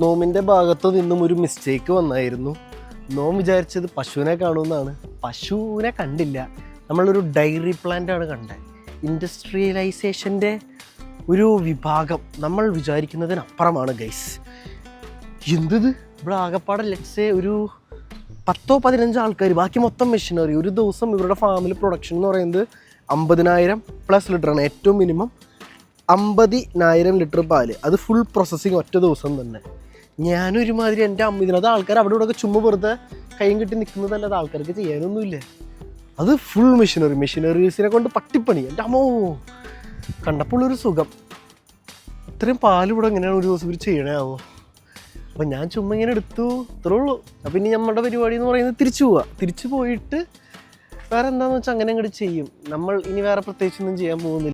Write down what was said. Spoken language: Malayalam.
നോമിന്റെ ഭാഗത്തു നിന്നും ഒരു മിസ്റ്റേക്ക് വന്നായിരുന്നു. നോം വിചാരിച്ചത് പശുവിനെ കാണുമെന്നാണ്. പശുവിനെ കണ്ടില്ല. നമ്മളൊരു ഡയറി പ്ലാന്റ് ആണ് കണ്ടത് ഇൻഡസ്ട്രിയലൈസേഷന്റെ ഒരു വിഭാഗം നമ്മൾ വിചാരിക്കുന്നതിനപ്പുറമാണ് ഗൈസ് എന്തത്? ഇവിടെ ആകപ്പാടെ ലെറ്റ്സേ ഒരു പത്തോ പതിനഞ്ചോ ആൾക്കാർ ബാക്കി മൊത്തം മെഷീനറി ഒരു ദിവസം ഇവരുടെ ഫാമിൽ പ്രൊഡക്ഷൻ എന്ന് പറയുന്നത് അമ്പതിനായിരം പ്ലസ് ലിറ്ററാണ് ഏറ്റവും മിനിമം അമ്പതിനായിരം ലിറ്റർ പാൽ. അത് ഫുൾ പ്രോസസ്സിങ് ഒറ്റ ദിവസം തന്നെ. ഞാനൊരുമാതിരി എന്റെ അമ്മ ഇതിനകത്ത് ആൾക്കാർ അവിടെ ഇവിടെ ചുമ്മാ വെറുതെ കൈയും കെട്ടി നിൽക്കുന്നതല്ലാതെ ആൾക്കാർക്ക് ചെയ്യാനൊന്നുമില്ല. അത് ഫുൾ മെഷീനറി മെഷീനറീസിനെ കൊണ്ട് പട്ടിപ്പണി. എന്റെ അമ്മോ കണ്ടപ്പോൾ ഒരു സുഖം. ഇത്രയും പാൽ ഇവിടെ എങ്ങനെയാണ് ഒരു ദിവസം ഇവർ ചെയ്യണേ ആവോ? അപ്പം ഞാൻ ചുമ്മാ ഇങ്ങനെ എടുത്തു ഇത്രേ ഉള്ളൂ. അപ്പം ഇനി നമ്മുടെ പരിപാടി എന്ന് പറയുന്നത് തിരിച്ചു പോവുക തിരിച്ചു പോയിട്ട് വേറെ എന്താണെന്ന് വെച്ചാൽ അങ്ങനെ അങ്ങോട്ട് ചെയ്യും. നമ്മൾ ഇനി വേറെ പ്രത്യേകിച്ചൊന്നും ചെയ്യാൻ പോകുന്നില്ല.